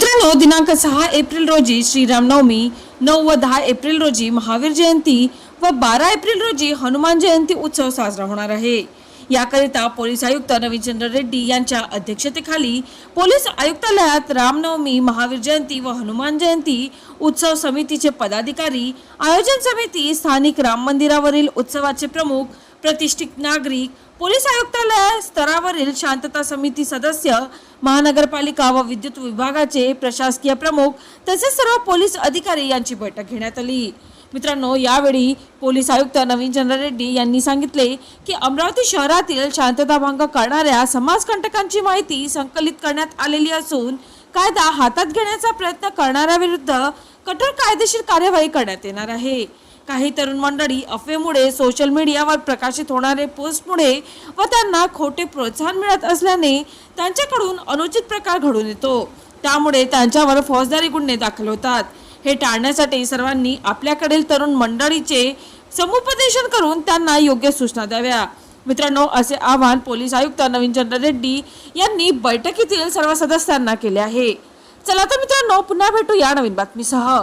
मित्रांनो दिनांक सहा एप्रिल रोजी श्रीरामनवमी नऊ व दहा एप्रिल रोजी महावीर जयंती व बारा एप्रिल रोजी हनुमान जयंती उत्सव साजरा होणार आहे. याकरिता पोलीस आयुक्त रविचंद्र रेड्डी यांच्या अध्यक्षतेखाली पोलीस आयुक्तालयात रामनवमी महावीर जयंती व हनुमान जयंती उत्सव समितीचे पदाधिकारी आयोजन समिती स्थानिक राम मंदिरावरील उत्सवाचे प्रमुख प्रतिष्ठित नागरिक पोलीस आयुक्तालय स्तरावरील शांतता समिती सदस्य महानगरपालिका व विद्युत विभागाचे प्रशासकीय प्रमुख तसेच सर्व पोलीस अधिकारी यांची बैठक घेण्यात आली. मित्रांनो यावेळी पोलीस आयुक्त नवीन चंद्र रेड्डी यांनी सांगितले की अमरावती शहरातील शांतता भंग करणाऱ्या समाजकंटकांची माहिती संकलित करण्यात आलेली असून कायदा हातात घेण्याचा प्रयत्न करणाऱ्याविरुद्ध कठोर कायदेशीर कार्यवाही करण्यात येणार आहे. काही तरुण मंडळी अफवेमुळे सोशल मीडियावर प्रकाशित होणारे पोस्टमुळे व त्यांना खोटे प्रोत्साहन मिळत असल्याने त्यांच्याकडून अनुचित प्रकार घडून येतो. त्यामुळे त्यांच्यावर फौजदारी गुन्हे दाखल होतात. हे टाळण्यासाठी सर्वांनी आपल्याकडील तरुण मंडळीचे समुपदेशन करून त्यांना योग्य सूचना द्याव्या. मित्रांनो असे आवाहन पोलीस आयुक्त नवीन चंद्र रेड्डी यांनी बैठकीतील सर्व सदस्यांना केले आहे. चला तर मित्रांनो पुन्हा भेटू या नवीन बातमीसह.